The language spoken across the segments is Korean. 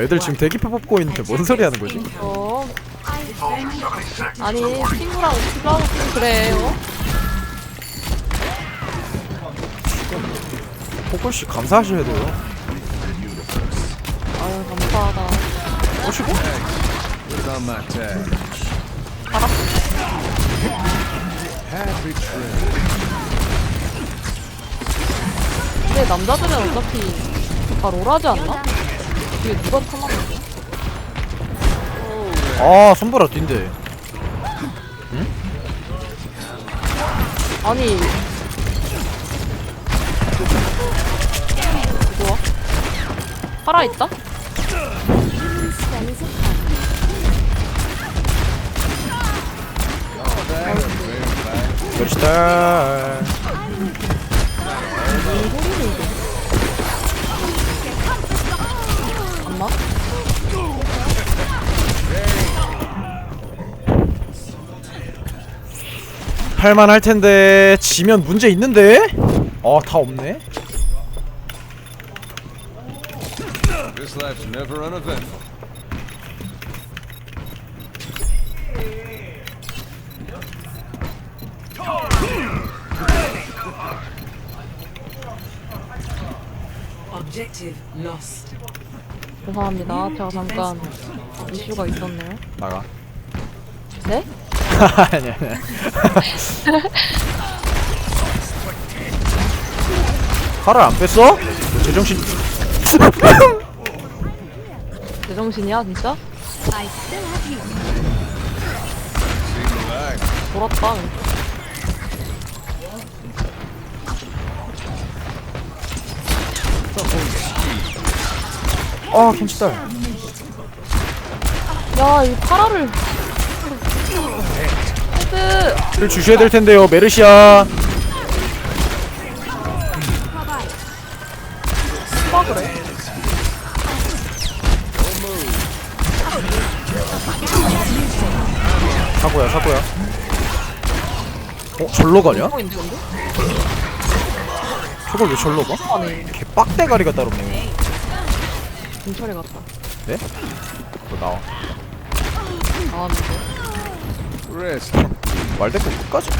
애들 지금 대기표 뽑고 있는데 뭔 소리 하는 거지? 어. 아니 친구랑 오프라고 좀 그래 어? 포커씨 감사하셔야 돼요. 아유 감사하다. Happy trip. 근데 남자들은 어차피 다 롤하지 않나? 이게 누가 참았는데? 아 손보라 뛴대. 아니 좋아 살아있다? 멋있다. 할만할 텐데 지면 문제 있는데? 없네. Uneventful. Objective lost. 죄송합니다 제가 잠깐 이슈가 있었네요 나가. 네? 아니 아니. 칼을 안 뺐어? 너 제정신. 제정신이야 진짜? 돌았다 아 김치딸. 야이 파라를 를 주셔야 될 텐데요 메르시아. 그래 사고야 사고야. 어 절로 가냐? 하고 있는데 근데? 저걸 왜 절로 가? 아니 개 빡대가리가 따로 없네. 김철이 같다 네? 뭐 나와. 나왔는데 Rest. 말대꾸 끝까지.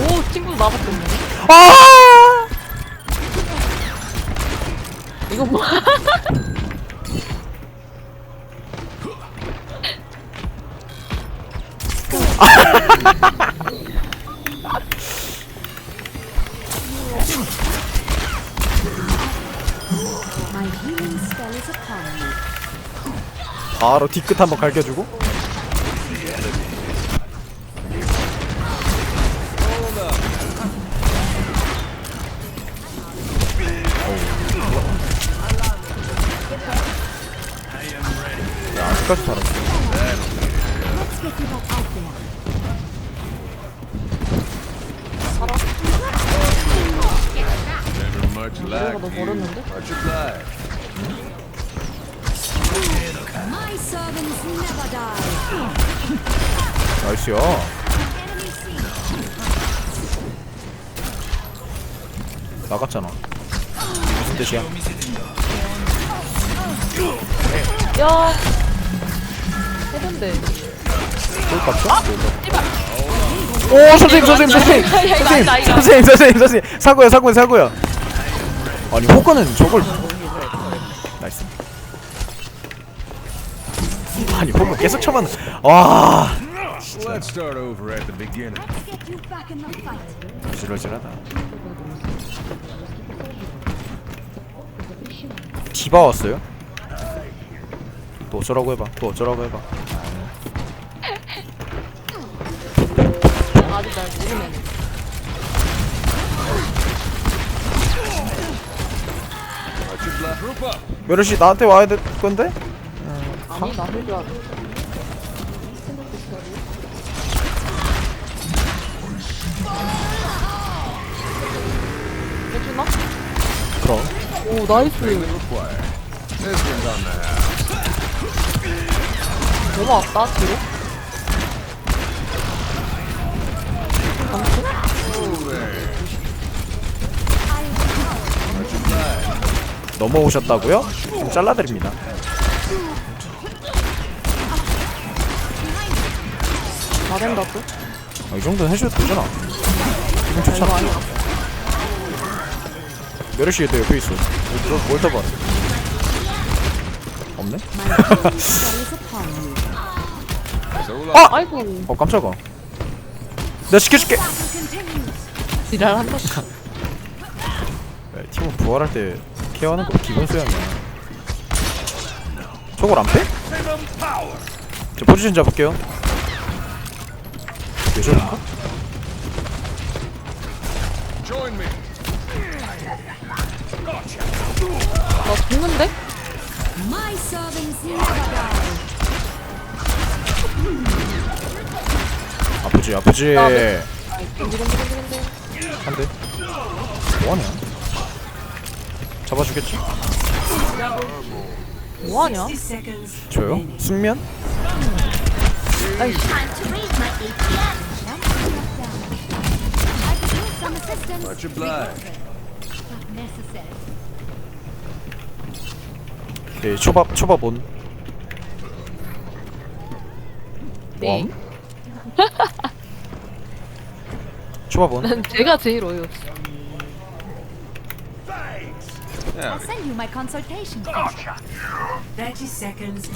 오 친구도 나밖에 없네 아! 이거 뭐 바로 뒤끝 한번 갈겨주고. Never much 내가. 나이스야. 나갔잖아. 무슨 뜻이야? 야 꼴값이야? 오 선생님 선생님 선생님 야, 이거 선생님 아니다. 선생님 선생님 선생님 사고야 사고야 사고야 아니 호커는 저걸 나이스 아니 호커 계속 쳐만 와 Let's start over at the beginning. Get you back in the fight. 지러지러다 디바 왔어요? 또 어쩌라고 해봐 또 어쩌라고 해봐 날 up. 메르시 나한테 와야 될 건데? 아니 나 힐줄 알아 해주나? 그럼 오 나이스. 넘어왔다 뒤로 넘어오셨다고요? 좀 잘라드립니다 다 된다 또. 아, 이 정도는 해줘도 되잖아 기분 좋잖아 메르시 얘도 옆에 있어 뭘, 뭘 떠봐 없네? 아! 아이고 어 깜짝아 내가 지켜줄게 지랄한다. 야, 팀은 부활할 때 케어하는 거 기본 소양이야 저걸 안 빼? 저 포지션 잡을게요 왜 me. 나 죽는데? 아프지 아프지 나 네. 뭐하냐 잡아주겠지? 뭐하냐? 저요? 숙면? 오케이 초밥 초밥 온 네. 웜? 초밥 온 난 제가 제일 어이없어. I'll send you my consultation fee. 30 seconds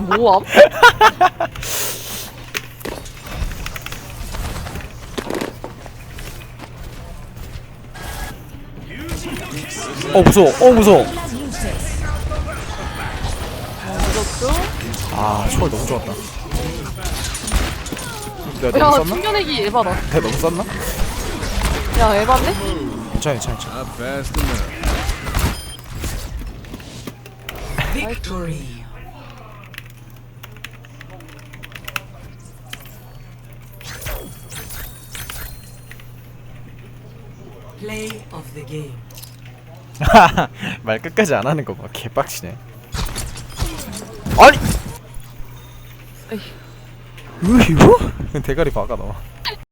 뭐함? 어 무서워 어 무서워 무섭죠? 아 초월 너무 좋았다 내가 야 너무 썼나? 충겨내기 에바다. 내가 너무 썼나? 야 에바인데? 괜찮아 괜찮아 괜찮아. Play of the game. 말 끝까지 안 하는 거봐 개빡치네 아니 에이. 으이구 대가리 박아 너